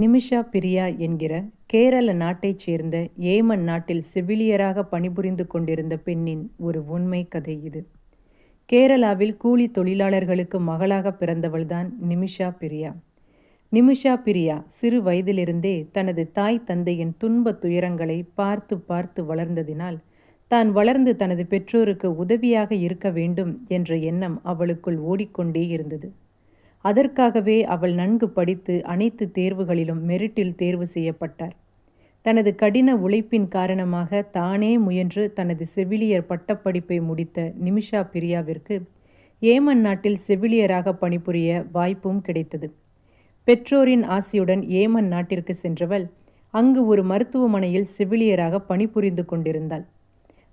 நிமிஷா பிரியா என்கிற கேரள நாட்டைச் சேர்ந்த ஏமன் நாட்டில் செவிலியராக பணிபுரிந்து கொண்டிருந்த பெண்ணின் ஒரு உண்மை கதை இது. கேரளாவில் கூலி தொழிலாளர்களுக்கு மகளாக பிறந்தவள்தான் நிமிஷா பிரியா. நிமிஷா பிரியா சிறு வயதிலிருந்தே தனது தாய் தந்தையின் துன்ப துயரங்களை பார்த்து பார்த்து வளர்ந்ததினால் தான் வளர்ந்து தனது பெற்றோருக்கு உதவியாக இருக்க வேண்டும் என்ற எண்ணம் அவளுக்குள் ஓடிக்கொண்டே இருந்தது. அதற்காகவே அவள் நன்கு படித்து அனைத்து தேர்வுகளிலும் மெரிட்டில் தேர்வு செய்யப்பட்டார். தனது கடின உழைப்பின் காரணமாக தானே முயன்று தனது செவிலியர் பட்டப்படிப்பை முடித்த நிமிஷா பிரியாவிற்கு ஏமன் நாட்டில் செவிலியராக பணிபுரிய வாய்ப்பும் கிடைத்தது. பெற்றோரின் ஆசியுடன் ஏமன் நாட்டிற்கு சென்றவள் அங்கு ஒரு மருத்துவமனையில் செவிலியராக பணிபுரிந்து கொண்டிருந்தாள்.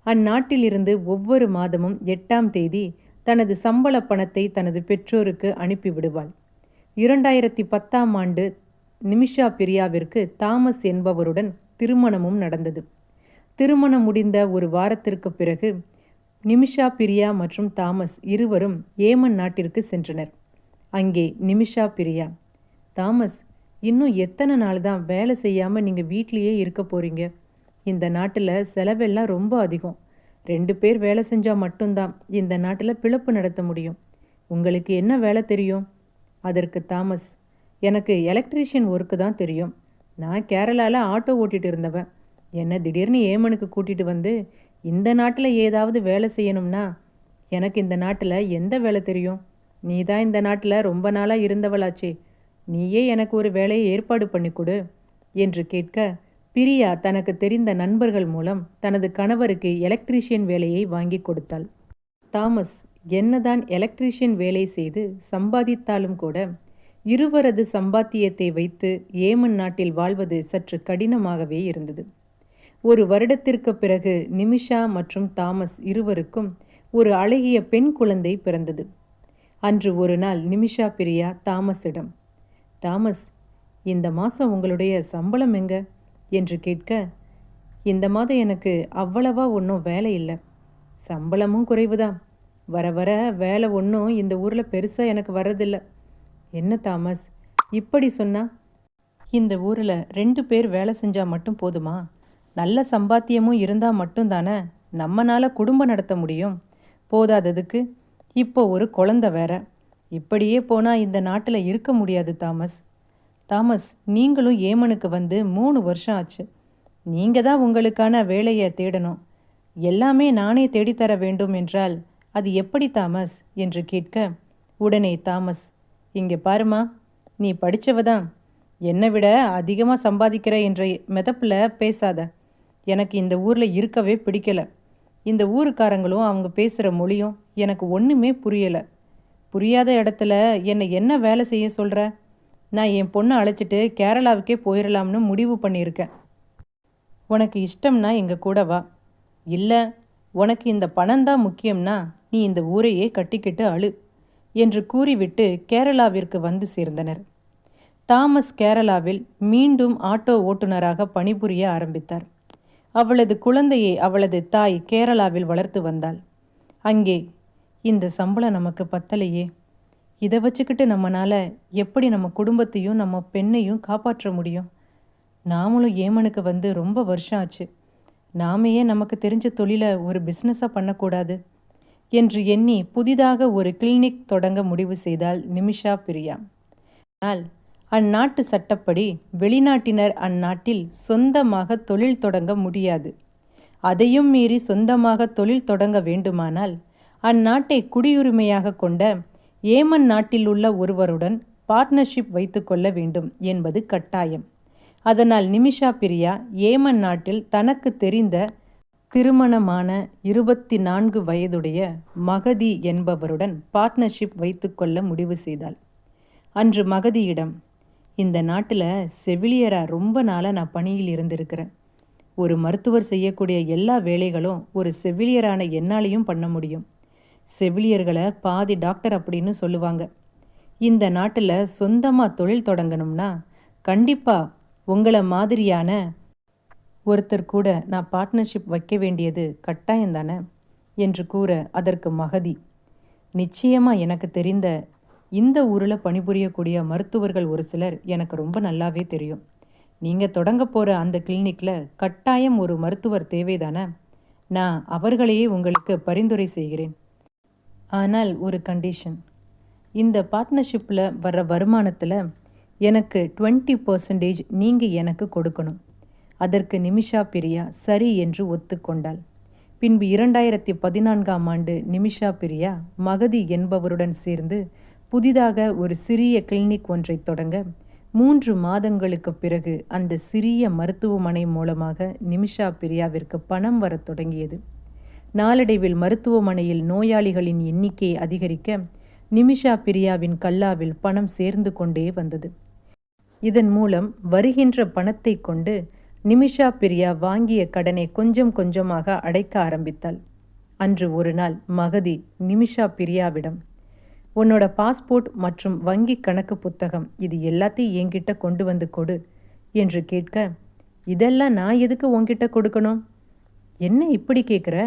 அந்நாட்டிலிருந்து ஒவ்வொரு மாதமும் எட்டாம் தேதி தனது சம்பள பணத்தை தனது பெற்றோருக்கு அனுப்பிவிடுவாள் இரண்டாயிரத்தி பத்தாம் ஆண்டு நிமிஷா பிரியாவிற்கு தாமஸ் என்பவருடன் திருமணமும் நடந்தது. திருமணம் முடிந்த ஒரு வாரத்திற்கு பிறகு நிமிஷா பிரியா மற்றும் தாமஸ் இருவரும் ஏமன் நாட்டிற்கு சென்றனர். அங்கே நிமிஷா பிரியா தாமஸ் இன்னும் எத்தனை நாள் தான் வேலை செய்யாமல் நீங்கள் வீட்லேயே இருக்க போகிறீங்க இந்த நாட்டில் செலவெல்லாம் ரொம்ப அதிகம். ரெண்டு பேர் வேலை செஞ்சால் மட்டும்தான் இந்த நாட்டில் பிழப்பு நடத்த முடியும். உங்களுக்கு என்ன வேலை தெரியும்? அதற்கு தாமஸ் எனக்கு எலக்ட்ரீஷியன் ஒர்க்கு தான் தெரியும். நான் கேரளாவில் ஆட்டோ ஓட்டிகிட்டு இருந்தவன். என்னை திடீர்னு ஏமனுக்கு கூட்டிகிட்டு வந்து இந்த நாட்டில் ஏதாவது வேலை செய்யணும்னா எனக்கு இந்த நாட்டில் எந்த வேலை தெரியும்? நீ தான் இந்த நாட்டில் ரொம்ப நாளாக இருந்தவளாச்சே. நீயே எனக்கு ஒரு வேலையை ஏற்பாடு பண்ணி கொடு என்று கேட்க பிரியா தனக்கு தெரிந்த நண்பர்கள் மூலம் தனது கணவருக்கு எலக்ட்ரீஷியன் வேலையை வாங்கி கொடுத்தாள். தாமஸ் என்னதான் எலக்ட்ரீஷியன் வேலை செய்து சம்பாதித்தாலும் கூட இருவரது சம்பாத்தியத்தை வைத்து ஏமன் நாட்டில் வாழ்வது சற்று கடினமாகவே இருந்தது. ஒரு வருடத்திற்கு பிறகு நிமிஷா மற்றும் தாமஸ் இருவருக்கும் ஒரு அழகிய பெண் குழந்தை பிறந்தது. அன்று ஒரு நாள் நிமிஷா பிரியா தாமஸிடம் தாமஸ் இந்த மாதம் உங்களுடைய சம்பளம் எங்க? என்று கேட்க இந்த மாதம் எனக்கு அவ்வளவா ஒன்றும் வேலை இல்லை. சம்பளமும் குறைவுதான். வர வர வேலை ஒன்றும் இந்த ஊரில் பெருசாக எனக்கு வர்றதில்ல. என்ன தாமஸ் இப்படி சொன்னா? இந்த ஊரில் ரெண்டு பேர் வேலை செஞ்சால் மட்டும் போதுமா? நல்ல சம்பாத்தியமும் இருந்தால் மட்டும்தானே நம்மனால் குடும்பம் நடத்த முடியும். போதாததுக்கு இப்போ ஒரு குழந்த வேற. இப்படியே போனால் இந்த நாட்டில் இருக்க முடியாது தாமஸ். தாமஸ் நீங்களும் ஏமனுக்கு வந்து மூணு வருஷம் ஆச்சு. நீங்கள் தான் உங்களுக்கான வேலையை தேடணும். எல்லாமே நானே தேடித்தர வேண்டும் என்றால் அது எப்படி தாமஸ்? என்று கேட்க உடனே தாமஸ் இங்கே பாருமா நீ படித்தவ தான். என்னை விட அதிகமாக சம்பாதிக்கிற என்ற மெதப்பில் பேசாத. எனக்கு இந்த ஊரில் இருக்கவே பிடிக்கலை. இந்த ஊருக்காரங்களும் அவங்க பேசுகிற மொழியும் எனக்கு ஒன்றுமே புரியலை. புரியாத இடத்துல என்னை என்ன வேலை செய்ய சொல்கிற நான் என் பொண்ணை அழைச்சிட்டு கேரளாவுக்கே போயிடலாம்னு முடிவு பண்ணியிருக்கேன். உனக்கு இஷ்டம்னா எங்கள் கூட வா. இல்லை உனக்கு இந்த பணம்தான் முக்கியம்னா நீ இந்த ஊரையே கட்டிக்கிட்டு அழு என்று கூறிவிட்டு கேரளாவிற்கு வந்து சேர்ந்தனர். தாமஸ் கேரளாவில் மீண்டும் ஆட்டோ ஓட்டுநராக பணிபுரிய ஆரம்பித்தார். அவளது குழந்தையை அவளது தாய் கேரளாவில் வளர்த்து வந்தாள். அங்கே இந்த சம்பளம் நமக்கு பத்தலையே. இதை வச்சுக்கிட்டு நம்மளால் எப்படி நம்ம குடும்பத்தையும் நம்ம பெண்ணையும் காப்பாற்ற முடியும்? நாமளும் ஏமனுக்கு வந்து ரொம்ப வருஷம் ஆச்சு. நாமையே நமக்கு தெரிஞ்ச தொழிலை ஒரு பிஸ்னஸாக பண்ணக்கூடாது என்று எண்ணி புதிதாக ஒரு கிளினிக் தொடங்க முடிவு செய்தால் நிமிஷா பிரியா. ஆனால் அந்நாட்டு சட்டப்படி வெளிநாட்டினர் அந்நாட்டில் சொந்தமாக தொழில் தொடங்க முடியாது. அதையும் மீறி சொந்தமாக தொழில் தொடங்க வேண்டுமானால் அந்நாட்டை குடியுரிமையாக கொண்ட ஏமன் நாட்டில் உள்ள ஒருவருடன் பார்ட்னர்ஷிப் வைத்துக்கொள்ள வேண்டும் என்பது கட்டாயம். அதனால் நிமிஷா பிரியா ஏமன் நாட்டில் தனக்கு தெரிந்த திருமணமான இருபத்தி நான்கு வயதுடைய மகதி என்பவருடன் பார்ட்னர்ஷிப் வைத்துக்கொள்ள முடிவு செய்தாள். அன்று மகதியிடம் இந்த நாட்டில் செவிலியராக ரொம்ப நாளாக நான் பணியில் இருந்திருக்கிறேன். ஒரு மருத்துவர் செய்யக்கூடிய எல்லா வேலைகளும் ஒரு செவிலியரான என்னாலையும் பண்ண முடியும். செவிலியர்களை பாதி டாக்டர் அப்படின்னு சொல்லுவாங்க. இந்த நாட்டில் சொந்தமாக தொழில் தொடங்கணும்னா கண்டிப்பாக உங்களை மாதிரியான ஒருத்தர் கூட நான் பார்ட்னர்ஷிப் வைக்க வேண்டியது கட்டாயம் தானே? என்று கூற அதற்கு மகதி. நிச்சயமாக எனக்கு தெரிந்த இந்த ஊரில் பணிபுரியக்கூடிய மருத்துவர்கள் ஒரு சிலர் எனக்கு ரொம்ப நல்லாவே தெரியும். நீங்கள் தொடங்க போகிற அந்த கிளினிக்கில் கட்டாயம் ஒரு மருத்துவர் தேவைதானே? நான் அவர்களையே உங்களுக்கு பரிந்துரை செய்கிறேன். ஆனால் ஒரு கண்டிஷன் இந்த பார்ட்னர்ஷிப்பில் வர்ற வருமானத்தில் எனக்கு டுவெண்ட்டி பர்சன்டேஜ் நீங்கள் எனக்கு கொடுக்கணும். அதற்கு நிமிஷா பிரியா சரி என்று ஒத்துக்கொண்டாள். பின்பு இரண்டாயிரத்தி பதினான்காம் ஆண்டு நிமிஷா பிரியா மகதி என்பவருடன் சேர்ந்து புதிதாக ஒரு சிறிய கிளினிக் ஒன்றை தொடங்க மூன்று மாதங்களுக்கு பிறகு அந்த சிறிய மருத்துவமனை மூலமாக நிமிஷா பிரியாவிற்கு பணம் வரத் தொடங்கியது. நாளடைவில் மருத்துவமனையில் நோயாளிகளின் எண்ணிக்கை அதிகரிக்க நிமிஷா பிரியாவின் கல்லாவில் பணம் சேர்ந்து கொண்டே வந்தது. இதன் மூலம் வருகின்ற பணத்தை கொண்டு நிமிஷா பிரியா வாங்கிய கடனை கொஞ்சம் கொஞ்சமாக அடைக்க ஆரம்பித்தாள். அன்று ஒரு நாள் மகதி நிமிஷா பிரியாவிடம் உன்னோட பாஸ்போர்ட் மற்றும் வங்கி கணக்கு புத்தகம் இது எல்லாத்தையும் என்கிட்ட கொண்டு வந்து கொடு என்று கேட்க இதெல்லாம் நான் எதுக்கு உன்கிட்ட கொடுக்கணும்? என்ன இப்படி கேட்குற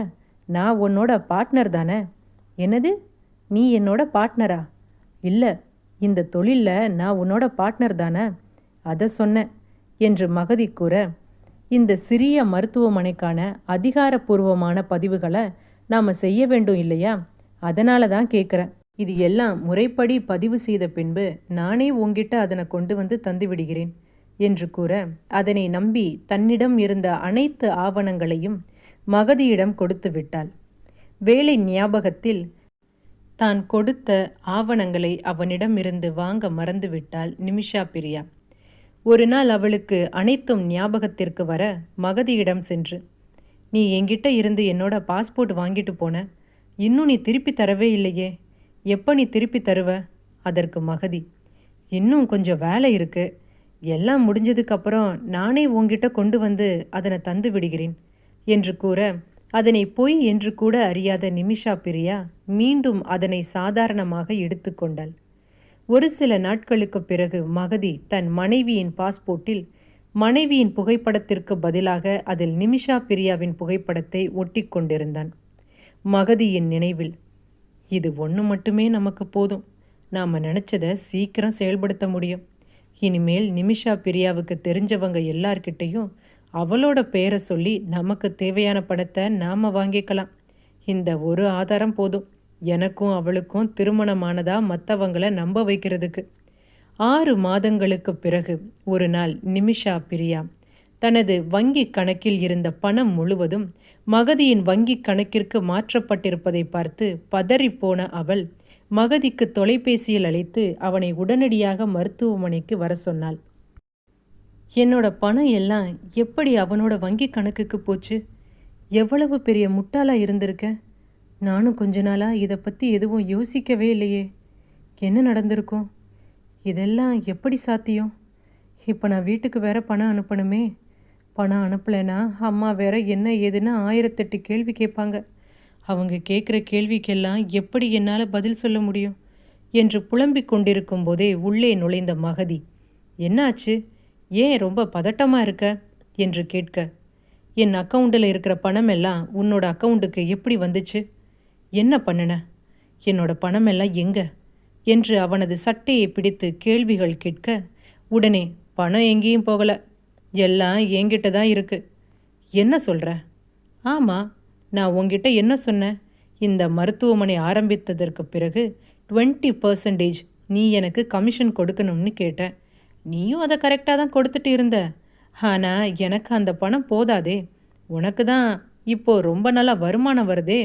நான் உன்னோட பார்ட்னர் தானே? என்னது? நீ என்னோட பார்ட்னரா இல்லை இந்த தொழிலில் நான் உன்னோட பார்ட்னர் தானே? அதை சொன்னேன் என்று மகதி கூற இந்த சிறிய மருத்துவமனைக்கான அதிகாரப்பூர்வமான பதிவுகளை நாம் செய்ய வேண்டும் இல்லையா? அதனால தான் கேட்குறேன் இது எல்லாம் முறைப்படி பதிவு செய்த பின்பு நானே உங்கிட்ட அதனை கொண்டு வந்து தந்து விடுகிறேன் என்று கூற அதனை நம்பி தன்னிடம் இருந்த அனைத்து ஆவணங்களையும் மகதியிடம் கொடுத்து விட்டாள். வேலை ஞாபகத்தில் தான் கொடுத்த ஆவணங்களை அவனிடமிருந்து வாங்க மறந்துவிட்டாள் நிமிஷா பிரியா. ஒரு நாள் அவளுக்கு அனைத்தும் ஞாபகத்திற்கு வர மகதியிடம் சென்று நீ என்கிட்ட இருந்து என்னோட பாஸ்போர்ட் வாங்கிட்டு போன? இன்னும் நீ திருப்பி தரவே இல்லையே. எப்போ நீ திருப்பி தருவ? அதற்கு மகதி இன்னும் கொஞ்சம் வேலை இருக்கு. எல்லாம் முடிஞ்சதுக்கப்புறம் நானே உன்கிட்ட கொண்டு வந்து அதனை தந்து விடுகிறேன். என்று கூற அதனை பொய் என்று கூட அறியாத நிமிஷா பிரியா மீண்டும் அதனை சாதாரணமாக எடுத்துக்கொண்டாள் ஒரு சில நாட்களுக்கு பிறகு மகதி தன் மனைவியின் பாஸ்போர்ட்டில் மனைவியின் புகைப்படத்திற்கு பதிலாக அதில் நிமிஷா பிரியாவின் புகைப்படத்தை ஒட்டி கொண்டிருந்தான். மகதியின் நினைவில் இது ஒன்று மட்டுமே நமக்கு போதும். நாம் நினச்சதை சீக்கிரம் செயல்படுத்த முடியும். இனிமேல் நிமிஷா பிரியாவுக்கு தெரிஞ்சவங்க எல்லார்கிட்டையும் அவளோட பெயரை சொல்லி நமக்கு தேவையான பணத்தை நாம் வாங்கிக்கலாம். இந்த ஒரு ஆதாரம் போதும். எனக்கும் அவளுக்கும் திருமணமானதா மற்றவங்களை நம்ப வைக்கிறதுக்கு. ஆறு மாதங்களுக்கு பிறகு ஒரு நாள் நிமிஷா பிரியா தனது வங்கி கணக்கில் இருந்த பணம் முழுவதும் மகதியின் வங்கி கணக்கிற்கு மாற்றப்பட்டிருப்பதை பார்த்து பதறிப்போன அவள் மகதிக்கு தொலைபேசியில் அழைத்து அவனை உடனடியாக மருத்துவமனைக்கு வர சொன்னாள். என்னோட பணம் எல்லாம் எப்படி அவனோட வங்கி கணக்குக்கு போச்சு? எவ்வளவு பெரிய முட்டாளாக இருந்திருக்க? நானும் கொஞ்ச நாளாக இதை பற்றி எதுவும் யோசிக்கவே இல்லையே. என்ன நடந்திருக்கும்? இதெல்லாம் எப்படி சாத்தியம்? இப்போ நான் வீட்டுக்கு வேற பணம் அனுப்பணுமே? பணம் அனுப்பலைன்னா அம்மா வேற என்ன ஏதுன்னு ஆயிரத்தெட்டு கேள்வி கேட்பாங்க. அவங்க கேட்குற கேள்விக்கெல்லாம் எப்படி என்னால் பதில் சொல்ல முடியும்? என்று புலம்பிக் கொண்டிருக்கும் போதே உள்ளே நுழைந்த மகதி என்னாச்சு? ஏன் ரொம்ப பதட்டமாக இருக்க? என்று கேட்க. என் அக்கௌண்ட்டில் இருக்கிற பணம் எல்லாம் உன்னோட அக்கௌண்ட்டுக்கு எப்படி வந்துச்சு? என்ன பண்ணின? என்னோட பணம் எல்லாம் எங்க? என்று அவனது சட்டையை பிடித்து கேள்விகள் கேட்க உடனே பணம் எங்கேயும் போகலை. எல்லாம் என்கிட்ட தான் இருக்கு. என்ன சொல்கிற ஆமாம் நான் உங்ககிட்ட என்ன சொன்னேன்? இந்த மருத்துவமனை ஆரம்பித்ததற்கு பிறகு டுவெண்ட்டி பர்சன்டேஜ் நீ எனக்கு கமிஷன் கொடுக்கணும்னு கேட்டேன். நீயும் அதை கரெக்டாக தான் கொடுத்துட்டு இருந்த. ஆனால் எனக்கு அந்த பணம் போதாதே. உனக்கு தான் இப்போது ரொம்ப நல்லா வருமானம் வருதே.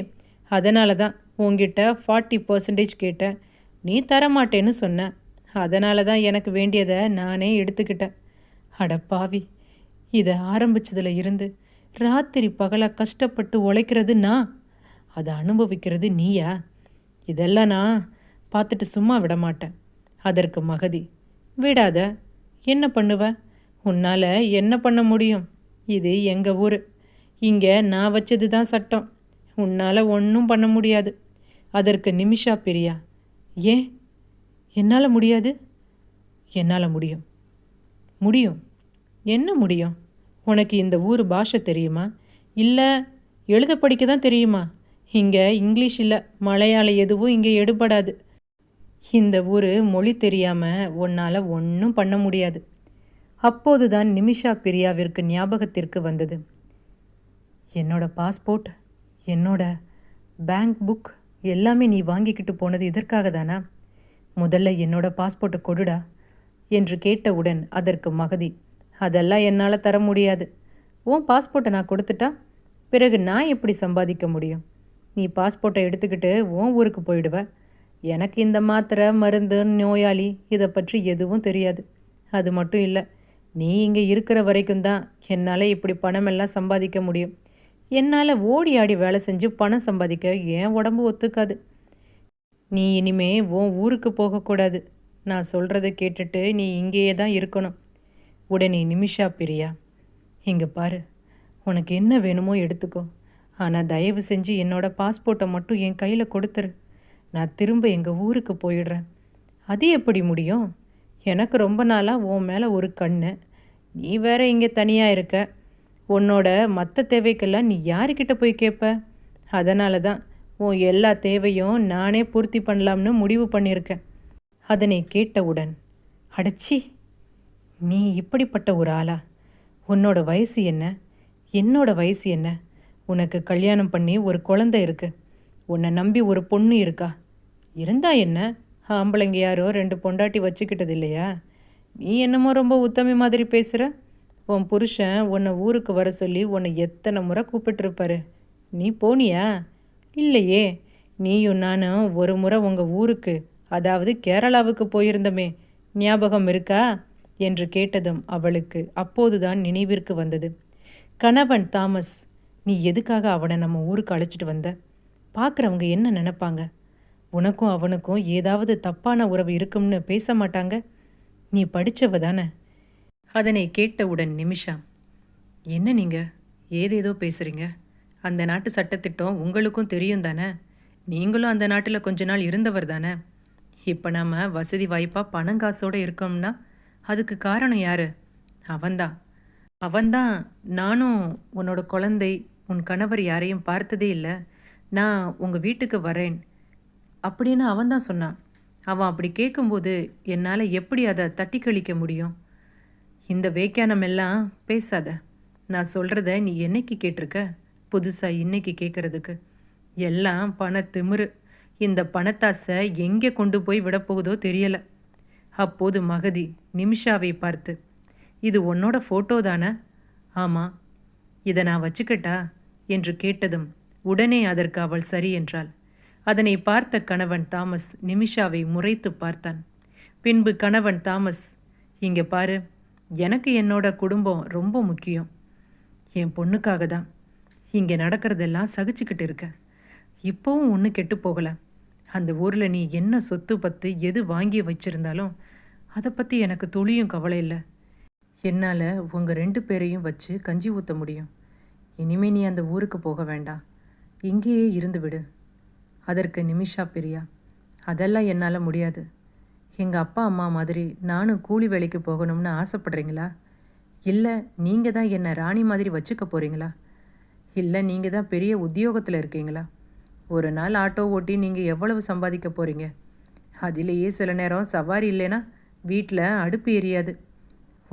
அதனால தான் உங்ககிட்ட ஃபார்ட்டி பர்சன்டேஜ் கேட்டேன். நீ தரமாட்டேன்னு சொன்ன. அதனால தான் எனக்கு வேண்டியதை நானே எடுத்துக்கிட்டேன். அடப்பாவி இதை ஆரம்பிச்சதுல இருந்து ராத்திரி பகலாக கஷ்டப்பட்டு உழைக்கிறது நான். அதை அனுபவிக்கிறது நீயா? இதெல்லாம் நான் பார்த்துட்டு சும்மா விட மாட்டேன் அதற்கு மகதி விடாத. என்ன பண்ணுவ? உன்னால் என்ன பண்ண முடியும்? இது எங்கள் ஊர். இங்கே நான் வச்சது தான் சட்டம். உன்னால் ஒன்றும் பண்ண முடியாது. அதற்கு நிமிஷா பிரியா. ஏன்? என்னால் முடியாது? என்னால் முடியும். முடியும். என்ன முடியும்? உனக்கு இந்த ஊர் பாஷை தெரியுமா? இல்லை எழுத படிக்க தான் தெரியுமா? இங்கே இங்கிலீஷ் இல்லை. மலையாளம் எதுவும் இங்கே எடுபடாது. இந்த ஊர் மொழி தெரியாமல் உன்னால் ஒன்றும் பண்ண முடியாது. அப்போதுதான் நிமிஷா பிரியாவிற்கு ஞாபகத்திற்கு வந்தது. என்னோட பாஸ்போர்ட் என்னோட பேங்க் புக் எல்லாமே நீ வாங்கிக்கிட்டு போனது இதற்காக தானா? முதல்ல என்னோட பாஸ்போர்ட்டை கொடுடா என்று கேட்டவுடன் அதற்கு மகதி அதெல்லாம் என்னால் தர முடியாது. உன் பாஸ்போர்ட்டை நான் கொடுத்துட்டா? பிறகு நான் எப்படி சம்பாதிக்க முடியும்? நீ பாஸ்போர்ட்டை எடுத்துக்கிட்டு உன் ஊருக்கு போயிடுவேன் எனக்கு இந்த மாத்திரை மருந்து நோயாளி இதை பற்றி எதுவும் தெரியாது. அது மட்டும் இல்லை நீ இங்கே இருக்கிற வரைக்கும் தான் என்னால் இப்படி பணமெல்லாம் சம்பாதிக்க முடியும். என்னால் ஓடி ஆடி வேலை செஞ்சு பணம் சம்பாதிக்க ஏன் உடம்பு ஒத்துக்காது. நீ இனிமே உன் ஊருக்கு போகக்கூடாது நான் சொல்கிறத கேட்டுட்டு நீ இங்கேயே தான் இருக்கணும். உடனே நிமிஷா பிரியா இங்கே பாரு உனக்கு என்ன வேணுமோ எடுத்துக்கோ. ஆனால் தயவு செஞ்சு என்னோட பாஸ்போர்ட்டை மட்டும் என் கையில் கொடுத்துரு. நான் திரும்ப எங்கள் ஊருக்கு போயிடுறேன். அது எப்படி முடியும்? எனக்கு ரொம்ப நாளாக உன் மேலே ஒரு கண்ணு. நீ வேற இங்கே தனியாக இருக்க. உன்னோட மற்ற தேவைக்கெல்லாம் நீ யாருக்கிட்ட போய் கேட்ப அதனால தான் உன் எல்லா தேவையும் நானே பூர்த்தி பண்ணலாம்னு முடிவு பண்ணியிருக்கேன். அதனை கேட்டவுடன் அடச்சி நீ இப்படிப்பட்ட ஒரு ஆளா? உன்னோட வயசு என்ன? என்னோட வயசு என்ன? உனக்கு கல்யாணம் பண்ணி ஒரு குழந்தை இருக்கு. உன்னை நம்பி ஒரு பொண்ணு இருக்கா? இருந்தா என்ன? ஆம்பளைங்க யாரோ ரெண்டு பொண்டாட்டி வச்சுக்கிட்டது இல்லையா நீ என்னமோ ரொம்ப உத்தமி மாதிரி பேசுகிற உன் புருஷன் உன்னை ஊருக்கு வர சொல்லி உன்னை எத்தனை முறை கூப்பிட்டுருப்பாரு. நீ போனியா? இல்லையே. நீயும் நானும் ஒரு முறை உங்கள் ஊருக்கு அதாவது கேரளாவுக்கு போயிருந்தமே. ஞாபகம் இருக்கா? என்று கேட்டதும் அவளுக்கு அப்போதுதான் நினைவிற்கு வந்தது. கணவன் தாமஸ் நீ எதுக்காக அவனை நம்ம ஊருக்கு அழைச்சிட்டு வந்த? பார்க்குறவங்க என்ன நினைப்பாங்க? உனக்கும் அவனுக்கும் ஏதாவது தப்பான உறவு இருக்கும்னு பேச மாட்டாங்க? நீ படித்தவ தானே? அதனை கேட்டவுடன் நிமிஷா என்ன நீங்கள் ஏதேதோ பேசுகிறீங்க அந்த நாட்டு சட்டத்திட்டம் உங்களுக்கும் தெரியும் தானே? நீங்களும் அந்த நாட்டில் கொஞ்ச நாள் இருந்தவர் தானே? இப்போ நம்ம வசதி வாய்ப்பாக பணங்காசோடு இருக்கோம்னா அதுக்கு காரணம் யார்? அவன்தான் அவன்தான் நானும் உன்னோட குழந்தை உன் கணவர் யாரையும் பார்த்ததே இல்லை. நான் உங்கள் வீட்டுக்கு வரேன். அப்படின்னு அவன்தான் சொன்னான். அவன் அப்படி கேட்கும்போது என்னால் எப்படி அதை தட்டி கழிக்க முடியும்? இந்த வேக்கானம் எல்லாம் பேசாத. நான் சொல்கிறத நீ என்னைக்கு கேட்டிருக்க? புதுசாக இன்னைக்கு கேட்குறதுக்கு. எல்லாம் பண திமிரு. இந்த பணத்தாசை எங்கே கொண்டு போய் விடப்போகுதோ தெரியலை. அப்போது மகதி நிமிஷாவை பார்த்து இது உன்னோட ஃபோட்டோ தானே? ஆமாம் இதை நான் வச்சுக்கட்டா? என்று கேட்டதும் உடனே அதற்கு அவள் சரி என்றாள். அதனை பார்த்த கணவன் தாமஸ் நிமிஷாவை முறைத்து பார்த்தான். பின்பு கணவன் தாமஸ் இங்கே பாரு எனக்கு என்னோட குடும்பம் ரொம்ப முக்கியம். என் பொண்ணுக்காக தான். இங்கே நடக்கிறதெல்லாம் சகிச்சுக்கிட்டு இருக்க. இப்போவும் ஒன்று கெட்டு போகலை. அந்த ஊரில் நீ என்ன சொத்து பத்து எது வாங்கி வச்சிருந்தாலும் அதை பற்றி எனக்கு துளியும் கவலை இல்லை. என்னால் உங்கள் ரெண்டு பேரையும் வச்சு கஞ்சி ஊற்ற முடியும். இனிமே நீ அந்த ஊருக்கு போக வேண்டாம். இங்கேயே இருந்து விடு. அதற்கு நிமிஷா பிரியா அதெல்லாம் என்னால் முடியாது. எங்கள் அப்பா அம்மா மாதிரி நானும் கூலி வேலைக்கு போகணும்னு ஆசைப்படுறீங்களா? இல்லை நீங்கள் தான் என்னை ராணி மாதிரி வச்சுக்க போகிறீங்களா இல்லை நீங்கள் தான் பெரிய உத்தியோகத்தில் இருக்கீங்களா? ஒரு நாள் ஆட்டோ ஓட்டி நீங்கள் எவ்வளவு சம்பாதிக்க போகிறீங்க அதிலேயே சில நேரம் சவாரி இல்லைன்னா வீட்டில் அடுப்பு எரியாது.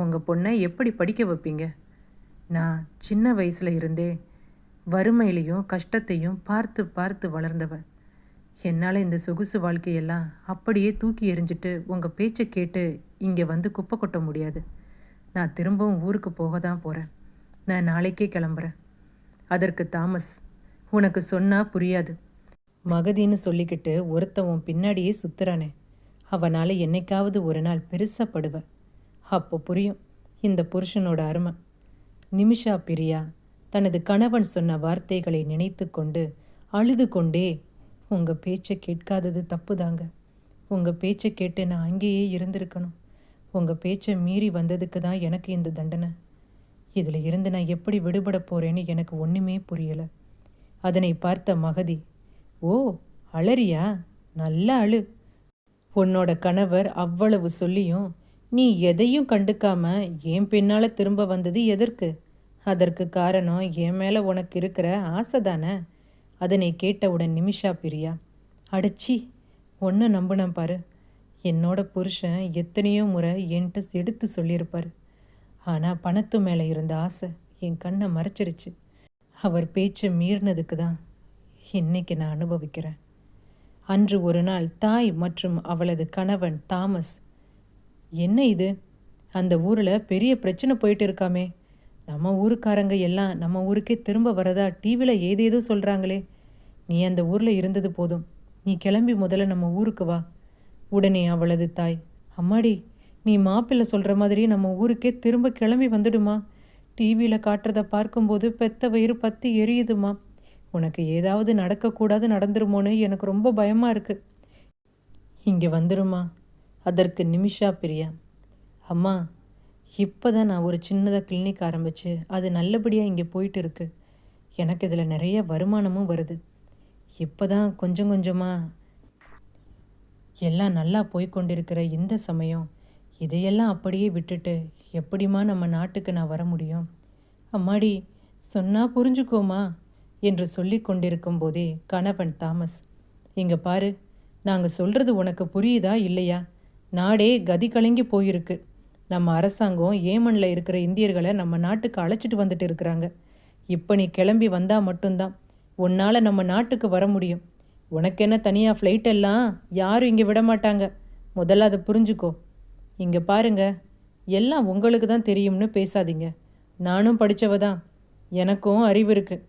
உங்கள் பொண்ணை எப்படி படிக்க வைப்பீங்க? நான் சின்ன வயசில் இருந்தே வறுமையிலையும் கஷ்டத்தையும் பார்த்து பார்த்து வளர்ந்தவன். என்னால் இந்த சொகுசு வாழ்க்கையெல்லாம் அப்படியே தூக்கி எறிஞ்சிட்டு உங்கள் பேச்சை கேட்டு இங்கே வந்து குப்பை கொட்ட முடியாது. நான் திரும்பவும் ஊருக்கு போக தான் போகிறேன் நான் நாளைக்கே கிளம்புறேன். அதற்கு தாமஸ் உனக்கு சொன்னால் புரியாது. மகதின்னு சொல்லிக்கிட்டு ஒருத்தவன் பின்னாடியே சுத்துறானே. அவனால் என்னைக்காவது ஒரு நாள் பெருசப்படுவேன் அப்போ புரியும் இந்த புருஷனோட அருமை. நிமிஷா பிரியா தனது கணவன் சொன்ன வார்த்தைகளை நினைத்து கொண்டு அழுது கொண்டே உங்கள் பேச்சை கேட்காதது தப்பு தாங்க உங்கள் பேச்சை கேட்டு நான் அங்கேயே இருந்திருக்கணும். உங்கள் பேச்சை மீறி வந்ததுக்கு தான் எனக்கு இந்த தண்டனை. இதில் இருந்து நான் எப்படி விடுபட போகிறேன்னு எனக்கு ஒன்றுமே புரியலை. அதனை பார்த்த மகதி ஓ அழறியா நல்ல அழு. உன்னோட கணவர் அவ்வளவு சொல்லியும் நீ எதையும் கண்டுக்காம என் பின்னால் திரும்ப வந்தது எதற்கு? அதற்கு காரணம் என் மேலே உனக்கு இருக்கிற ஆசை தானே? அதனை கேட்டவுடன் நிமிஷா பிரியா அடச்சி ஒன்று நம்புனேன் பாரு. என்னோட புருஷன் எத்தனையோ முறை என்கிட்ட எடுத்து சொல்லியிருப்பார். ஆனால் பணத்து மேலே இருந்த ஆசை என் கண்ணை மறைச்சிருச்சு. அவர் பேச்சை மீறினதுக்கு தான் இன்னைக்கு நான் அனுபவிக்கிறேன். அன்று ஒரு நாள் தாய் மற்றும் அவளது கணவன் தாமஸ் என்ன இது? அந்த ஊரில் பெரிய பிரச்சனை போயிட்டு இருக்காமே. நம்ம ஊருக்காரங்க எல்லாம் நம்ம ஊருக்கே திரும்ப வரதா டிவியில் ஏதேதோ சொல்கிறாங்களே நீ அந்த ஊரில் இருந்தது போதும். நீ கிளம்பி முதல்ல நம்ம ஊருக்கு வா. உடனே அவளது தாய் அம்மாடி நீ மாப்பிள்ளை சொல்கிற மாதிரி நம்ம ஊருக்கே திரும்ப கிளம்பி வந்துடுமா? டிவியில் காட்டுறதை பார்க்கும்போது பெத்த வயிறு பத்தி எரியுதுமா? உனக்கு ஏதாவது நடக்கக்கூடாது நடந்துருமோன்னு எனக்கு ரொம்ப பயமாக இருக்குது இங்கே வந்துருமா? அதற்கு நிமிஷா பிரியா. அம்மா இப்போ தான் நான் ஒரு சின்னதாக கிளினிக் ஆரம்பித்து அது நல்லபடியாக இங்கே போயிட்டு இருக்கு. எனக்கு இதில் நிறைய வருமானமும் வருது. இப்போ தான் கொஞ்சம் கொஞ்சமாக எல்லாம் நல்லா போய்க்கொண்டிருக்கிற இந்த சமயம் இதையெல்லாம் அப்படியே விட்டுட்டு எப்படிம்மா நம்ம நாட்டுக்கு நான் வர முடியும்? அம்மாடி சொன்னா புரிஞ்சுக்கோமா என்று சொல்லி கொண்டிருக்கும் போதே கணவன் தாமஸ் இங்கே பாரு நாங்கள் சொல்கிறது உனக்கு புரியுதா இல்லையா? நாடே கதி கலங்கி போயிருக்கு. நம்ம அரசாங்கம் ஏமனில் இருக்கிற இந்தியர்களை நம்ம நாட்டுக்கு அழைச்சிட்டு வந்துட்டு இருக்கிறாங்க. இப்போ நீ கிளம்பி வந்தால் மட்டும்தான். உன்னால் நம்ம நாட்டுக்கு வர முடியும். உனக்கு என்ன தனியாக ஃப்ளைட் எல்லாம்? யாரும் இங்கே விட மாட்டாங்க. முதல்ல அதை புரிஞ்சுக்கோ. இங்கே பாருங்க. எல்லாம் உங்களுக்கு தான் தெரியும்னு பேசாதீங்க. நானும் படித்தவ தான். எனக்கும் அறிவு இருக்குது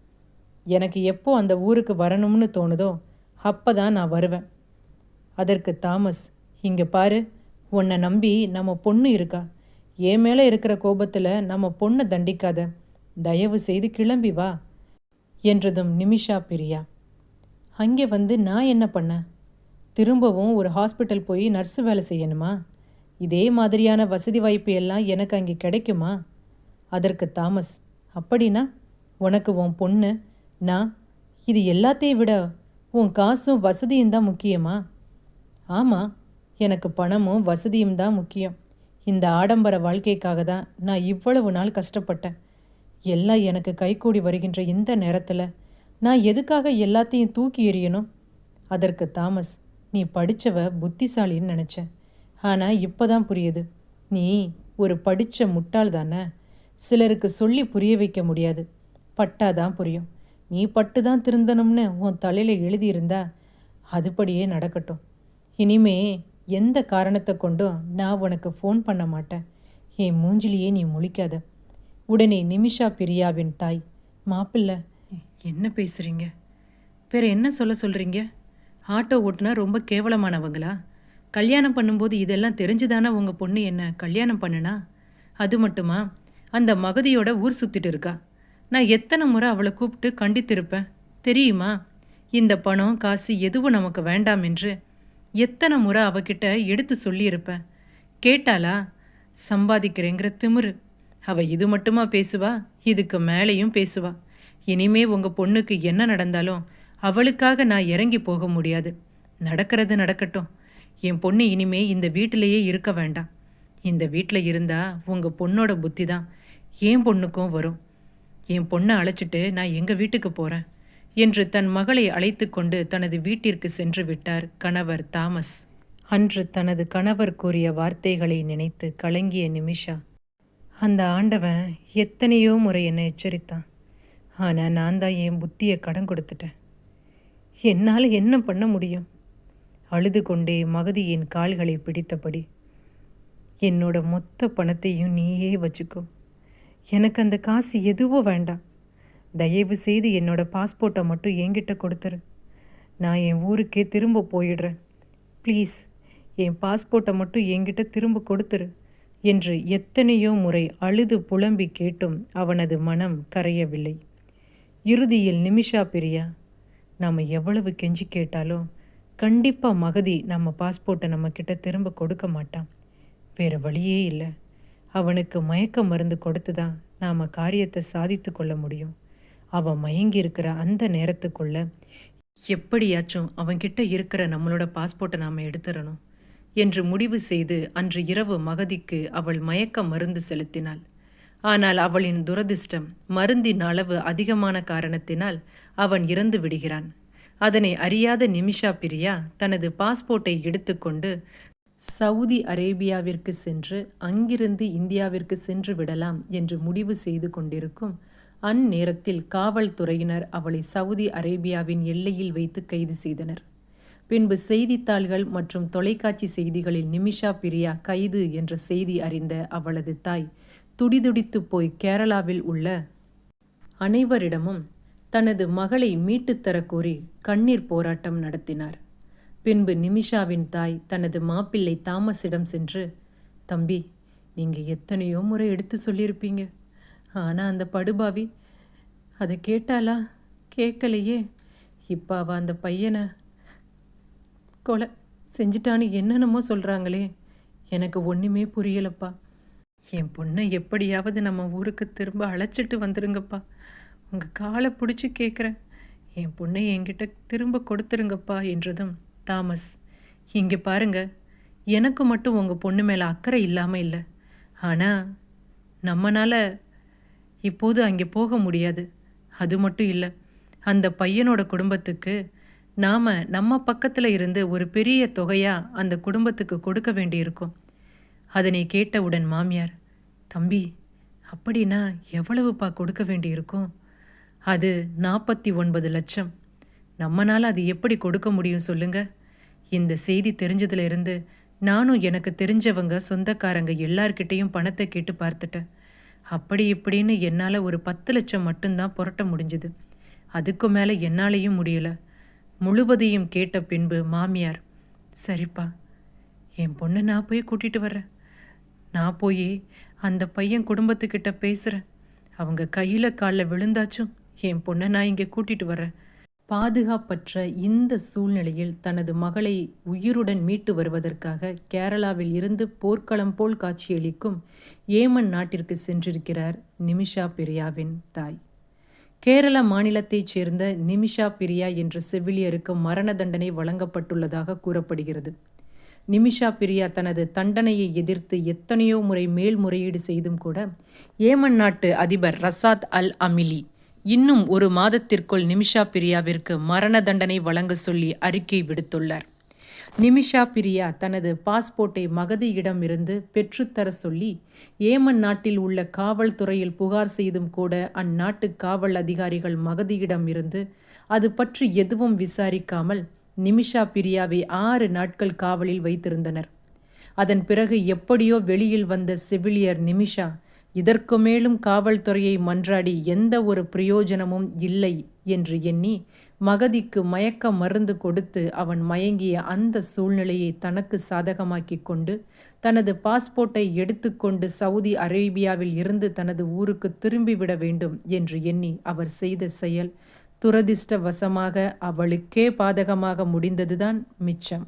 எனக்கு எப்போ அந்த ஊருக்கு வரணும்னு தோணுதோ அப்போ தான் நான் வருவேன். அதற்கு தாமஸ் இங்கே பாரு. உன்னை நம்பி நம்ம பொண்ணு இருக்கா? என் மேலே இருக்கிற கோபத்தில் நம்ம பொண்ணை தண்டிக்காத. தயவு செய்து கிளம்பி வா என்றதும் நிமிஷா பிரியா. அங்கே வந்து நான் என்ன பண்ணேன் திரும்பவும் ஒரு ஹாஸ்பிட்டல் போய் நர்ஸு வேலை செய்யணுமா? இதே மாதிரியான வசதி வாய்ப்பு எல்லாம் எனக்கு அங்கே கிடைக்குமா? அதற்கு தாமஸ் அப்படின்னா உனக்கு உன் பொண்ணு நான் இது எல்லாத்தையும் விட உன் காசும் வசதியும் தான் முக்கியமா? ஆமாம் எனக்கு பணமும் வசதியும் தான் முக்கியம். இந்த ஆடம்பர வாழ்க்கைக்காக தான் நான் இவ்வளவு நாள் கஷ்டப்பட்டேன். எல்லாம் எனக்கு கைகூடி வருகின்ற இந்த நேரத்தில் நான் எதுக்காக எல்லாத்தையும் தூக்கி எறியணும்? அதற்கு தாமஸ் நீ படித்தவ புத்திசாலின்னு நினச்சேன். ஆனால் இப்போ தான் புரியுது. நீ ஒரு படித்த முட்டாள் தானே? சிலருக்கு சொல்லி புரிய வைக்க முடியாது. பட்டாதான் புரியும். நீ பட்டு தான் திருந்தணும்னு உன் தலையில் எழுதியிருந்தா அதுபடியே நடக்கட்டும். இனிமே எந்த காரணத்தை கொண்டும் நான் உனக்கு ஃபோன் பண்ண மாட்டேன். என் மூஞ்சிலேயே நீ முழிக்காத. உடனே நிமிஷா பிரியாவின் தாய் மாப்பிள்ள என்ன பேசுகிறீங்க வேற என்ன சொல்ல சொல்கிறீங்க ஆட்டோ ஓட்டுனா ரொம்ப கேவலமானவங்களா? கல்யாணம் பண்ணும்போது இதெல்லாம் தெரிஞ்சுதானே உங்கள் பொண்ணு என்ன கல்யாணம் பண்ணுனா? அது மட்டுமா? அந்த மகதியோட ஊர் சுற்றிட்டு இருக்கா? நான் எத்தனை முறை அவளை கூப்பிட்டு கண்டித்திருப்பேன். தெரியுமா? இந்த பணம் காசு எதுவும் நமக்கு வேண்டாம் என்று எத்தனை முறை அவகிட்ட எடுத்து சொல்லியிருப்பேன் கேட்டாளா? சம்பாதிக்கிறேங்கிற திமிரு. அவ இது மட்டுமா பேசுவா? இதுக்கு மேலேயும் பேசுவா. இனிமே உங்கள் பொண்ணுக்கு என்ன நடந்தாலும் அவளுக்காக நான் இறங்கி போக முடியாது. நடக்கிறது நடக்கட்டும். என் பொண்ணு இனிமே இந்த வீட்டிலேயே இருக்க வேண்டாம். இந்த வீட்டில் இருந்தால் உங்கள் பொண்ணோட புத்தி தான் என் பொண்ணுக்கும் வரும்? என் பொண்ணை அழைச்சிட்டு நான் எங்கள் வீட்டுக்கு போகிறேன் என்று தன் மகளை அழைத்து கொண்டு தனது வீட்டிற்கு சென்று விட்டார் கணவர் தாமஸ். அன்று தனது கணவர் கூறிய வார்த்தைகளை நினைத்து கலங்கிய நிமிஷா. அந்த ஆண்டவன் எத்தனையோ முறை என்னை எச்சரித்தான். ஆனால் நான் தான் என் புத்தியை கடன் கொடுத்துட்டேன். என்னால் என்ன பண்ண முடியும்? அழுது கொண்டே மகதியின் கால்களை பிடித்தபடி என்னோட மொத்த பணத்தையும் நீயே வச்சுக்கோ. எனக்கு அந்த காசு எதுவும் வேண்டாம். தயவு செய்து என்னோட பாஸ்போர்ட்டை மட்டும் என்கிட்ட கொடுத்துரு. நான் என் ஊருக்கே திரும்ப போயிடுறேன். ப்ளீஸ் என் பாஸ்போர்ட்டை மட்டும் என்கிட்ட திரும்ப கொடுத்துரு என்று எத்தனையோ முறை அழுது புலம்பி கேட்டும் அவனது மனம் கரையவில்லை. இறுதியில் நிமிஷா பிரியா நாம் எவ்வளவு கெஞ்சி கேட்டாலும் கண்டிப்பாக மகதி நம்ம பாஸ்போர்ட்டை நம்மக்கிட்ட திரும்ப கொடுக்க மாட்டான். வேறு வழியே இல்லை. அவனுக்கு மயக்க மருந்து கொடுத்து தான் நாம் காரியத்தை சாதித்து கொள்ள முடியும். அவன் மயங்கி இருக்கிற அந்த நேரத்துக்குள்ள எப்படியாச்சும் அவன்கிட்ட இருக்கிற நம்மளோட பாஸ்போர்ட்டை நாம் எடுத்துடணும் என்று முடிவு செய்து அன்று இரவு மகதிக்கு அவள் மயக்க மருந்து செலுத்தினாள். ஆனால் அவளின் துரதிர்ஷ்டம் மருந்தின் அளவு அதிகமான காரணத்தினால் அவன் இறந்து விடுகிறான். அதனை அறியாத நிமிஷா பிரியா தனது பாஸ்போர்ட்டை எடுத்துக்கொண்டு சவுதி அரேபியாவிற்கு சென்று அங்கிருந்து இந்தியாவிற்கு சென்று விடலாம் என்று முடிவு செய்து கொண்டிருக்கும் அந்நேரத்தில் காவல்துறையினர் அவளை சவுதி அரேபியாவின் எல்லையில் வைத்து கைது செய்தனர். பின்பு செய்தித்தாள்கள் மற்றும் தொலைக்காட்சி செய்திகளில் நிமிஷா பிரியா கைது என்ற செய்தி அறிந்த அவளது தாய் துடிதுடித்து போய் கேரளாவில் உள்ள அனைவரிடமும் தனது மகளை மீட்டுத் கோரி கண்ணீர் போராட்டம் நடத்தினார். பின்பு நிமிஷாவின் தாய் தனது மாப்பிள்ளை தாமஸிடம் சென்று தம்பி நீங்கள் எத்தனையோ முறை எடுத்து சொல்லியிருப்பீங்க. ஆனால் அந்த படுபாவி அதை கேட்டாளா? கேட்கலையே. இப்போ அவள் அந்த பையனை கொலை செஞ்சிட்டான்னு என்னென்னமோ சொல்கிறாங்களே எனக்கு ஒன்றுமே புரியலப்பா. என் பொண்ணை எப்படியாவது நம்ம ஊருக்கு திரும்ப அழைச்சிட்டு வந்துருங்கப்பா. உங்கள் காலை பிடிச்சி கேட்குறேன் என் பொண்ணை என்கிட்ட திரும்ப கொடுத்துருங்கப்பா என்றதும் தாமஸ் இங்கே பாருங்க. எனக்கு மட்டும் உங்கள் பொண்ணு மேலே அக்கறை இல்லாமல் இல்லை. ஆனால் நம்மனால் இப்போது அங்கே போக முடியாது. அது மட்டும் இல்லை அந்த பையனோட குடும்பத்துக்கு நாம் நம்ம பக்கத்தில் இருந்து ஒரு பெரிய தொகையாக அந்த குடும்பத்துக்கு கொடுக்க வேண்டியிருக்கும். அதனை கேட்டவுடன் மாமியார் தம்பி அப்படின்னா எவ்வளவுப்பா கொடுக்க வேண்டியிருக்கும்? அது நாற்பத்தி ஒன்பது லட்சம். நம்மனால் அது எப்படி கொடுக்க முடியும் சொல்லுங்க. இந்த செய்தி தெரிஞ்சதுலேருந்து நானும் எனக்கு தெரிஞ்சவங்க சொந்தக்காரங்க எல்லார்கிட்டேயும் பணத்தை கேட்டு பார்த்துட்டேன். அப்படி இப்படின்னு என்னால் ஒரு பத்து லட்சம் மட்டும்தான் புரட்ட முடிஞ்சுது. அதுக்கு மேலே என்னாலேயும் முடியல. முழுவதையும் கேட்ட பின்பு மாமியார் சரிப்பா என் பொண்ணை நான் போய் கூட்டிகிட்டு வர்றேன். நான் போய் அந்த பையன் குடும்பத்துக்கிட்ட பேசுகிறேன் அவங்க கையில் காலில் விழுந்தாச்சும் என் பொண்ணை நான் இங்கே கூட்டிகிட்டு வரேன் பாதுகாப்பற்ற இந்த சூழ்நிலையில் தனது மகளை உயிருடன் மீட்டு வருவதற்காக கேரளாவில் இருந்து போர்க்களம் போல் காட்சியளிக்கும் ஏமன் நாட்டிற்கு சென்றிருக்கிறார் நிமிஷா பிரியாவின் தாய். கேரள மாநிலத்தைச் சேர்ந்த நிமிஷா பிரியா என்ற செவிலியருக்கு மரண தண்டனை வழங்கப்பட்டுள்ளதாக கூறப்படுகிறது. நிமிஷா பிரியா தனது தண்டனையை எதிர்த்து எத்தனையோ முறை மேல்முறையீடு செய்தும் கூட ஏமன் நாட்டு அதிபர் ரசாத் அல் அமிலி இன்னும் ஒரு மாதத்திற்குள் நிமிஷா பிரியாவிற்கு மரண தண்டனை வழங்க சொல்லி அறிக்கை விடுத்துள்ளார். நிமிஷா பிரியா தனது பாஸ்போர்ட்டை மகதியிடம் இருந்து பெற்றுத்தர சொல்லி ஏமன் நாட்டில் உள்ள காவல்துறையில் புகார் செய்தும் கூட அந்நாட்டு காவல் அதிகாரிகள் மகதியிடம் இருந்து அது பற்றி எதுவும் விசாரிக்காமல் நிமிஷா பிரியாவை ஆறு நாட்கள் காவலில் வைத்திருந்தனர். அதன் பிறகு எப்படியோ வெளியில் வந்த செவிலியர் நிமிஷா இதற்கு மேலும் காவல்துறையை மன்றாடி எந்த ஒரு பிரயோஜனமும் இல்லை என்று எண்ணி மகதிக்கு மயக்க மருந்து கொடுத்து அவன் மயங்கிய அந்த சூழ்நிலையை தனக்கு சாதகமாக்கி கொண்டு தனது பாஸ்போர்ட்டை எடுத்துக்கொண்டு சவுதி அரேபியாவில் இருந்து தனது ஊருக்கு திரும்பிவிட வேண்டும் என்று எண்ணி அவர் செய்த செயல் துரதிர்ஷ்டவசமாக அவளுக்கே பாதகமாக முடிந்ததுதான் மிச்சம்.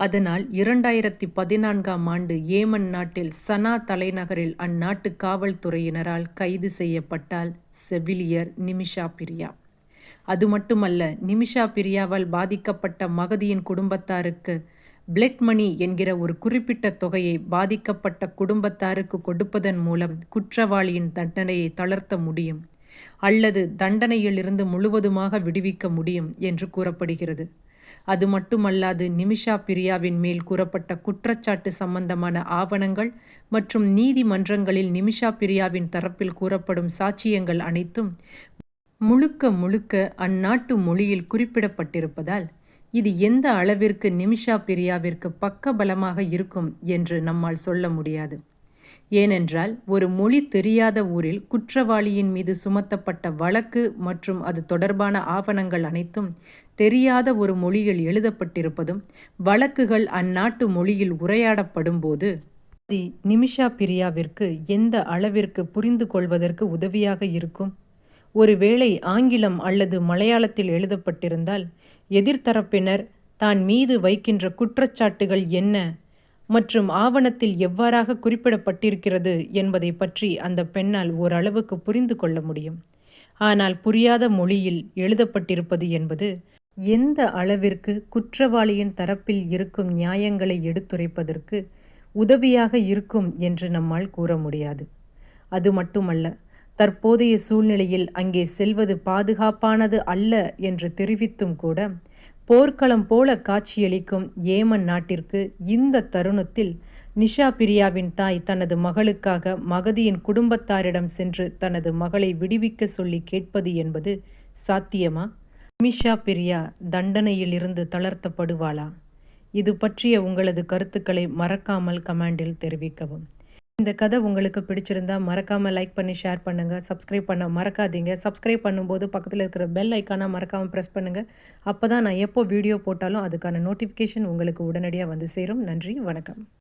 அதனால் இரண்டாயிரத்தி பதினான்காம் ஆண்டு ஏமன் நாட்டில் சனா தலைநகரில் அந்நாட்டு காவல்துறையினரால் கைது செய்யப்பட்டால் செவிலியர் நிமிஷா பிரியா. அது மட்டுமல்ல நிமிஷா பிரியாவால் பாதிக்கப்பட்ட மகதியின் குடும்பத்தாருக்கு பிளட் மணி என்கிற ஒரு குறிப்பிட்ட தொகையை பாதிக்கப்பட்ட குடும்பத்தாருக்கு கொடுப்பதன் மூலம் குற்றவாளியின் தண்டனையை தளர்த்த முடியும் அல்லது தண்டனையிலிருந்து முழுவதுமாக விடுவிக்க முடியும் என்று கூறப்படுகிறது. அது மட்டுமல்லாது நிமிஷா பிரியாவின் மேல் கூறப்பட்ட குற்றச்சாட்டு சம்பந்தமான ஆவணங்கள் மற்றும் நீதிமன்றங்களில் நிமிஷா பிரியாவின் தரப்பில் கூறப்படும் சாட்சியங்கள் அனைத்தும் முழுக்க முழுக்க அந்நாட்டு மொழியில் குறிப்பிடப்பட்டிருப்பதால் இது எந்த அளவிற்கு நிமிஷா பிரியாவிற்கு பக்க பலமாக இருக்கும் என்று நம்மால் சொல்ல முடியாது. ஏனென்றால் ஒரு மொழி தெரியாத ஊரில் குற்றவாளியின் மீது சுமத்தப்பட்ட வழக்கு மற்றும் அது தொடர்பான ஆவணங்கள் அனைத்தும் தெரியாத ஒரு மொழியில் எழுதப்பட்டிருப்பதும் வழக்குகள் அந்நாட்டு மொழியில் உரையாடப்படும் போது நிமிஷா பிரியாவிற்கு எந்த அளவிற்கு புரிந்து கொள்வதற்கு உதவியாக இருக்கும்? ஒருவேளை ஆங்கிலம் அல்லது மலையாளத்தில் எழுதப்பட்டிருந்தால் எதிர்த்தரப்பினர் தான் மீது வைக்கின்ற குற்றச்சாட்டுகள் என்ன? மற்றும் ஆவணத்தில் எவ்வாறாக குறிப்பிடப்பட்டிருக்கிறது என்பதை பற்றி அந்த பெண்ணால் ஓரளவுக்கு புரிந்து கொள்ள முடியும். ஆனால் புரியாத மொழியில் எழுதப்பட்டிருப்பது என்பது எந்த அளவிற்கு குற்றவாளியின் தரப்பில் இருக்கும் நியாயங்களை எடுத்துரைப்பதற்கு உதவியாக இருக்கும் என்று நம்மால் கூற முடியாது. அது மட்டுமல்ல தற்போதைய சூழ்நிலையில் அங்கே செல்வது பாதுகாப்பானது அல்ல என்று தெரிவித்தும் கூட போர்க்களம் போல காட்சியளிக்கும் ஏமன் நாட்டிற்கு இந்த தருணத்தில் நிஷா பிரியாவின் தாய் தனது மகளுக்காக மகதியின் குடும்பத்தாரிடம் சென்று தனது மகளை விடுவிக்க சொல்லி கேட்பது என்பது சாத்தியமா? நிமிஷா பிரியா தண்டனையிலிருந்து தளர்த்தப்படுவாளா? இது பற்றிய உங்களது கருத்துக்களை மறக்காமல் கமெண்டில் தெரிவிக்கவும். இந்த கதை உங்களுக்கு பிடிச்சிருந்தா மறக்காமல் லைக் பண்ணி ஷேர் பண்ணுங்கள் சப்ஸ்கிரைப் பண்ண மறக்காதீங்க. சப்ஸ்கிரைப் பண்ணும்போது பக்கத்தில் இருக்கிற பெல் ஐக்கானை மறக்காமல் ப்ரெஸ் பண்ணுங்கள் அப்போ தான் நான் எப்போ வீடியோ போட்டாலும் அதுக்கான நோட்டிஃபிகேஷன் உங்களுக்கு உடனடியாக வந்து சேரும். நன்றி வணக்கம்.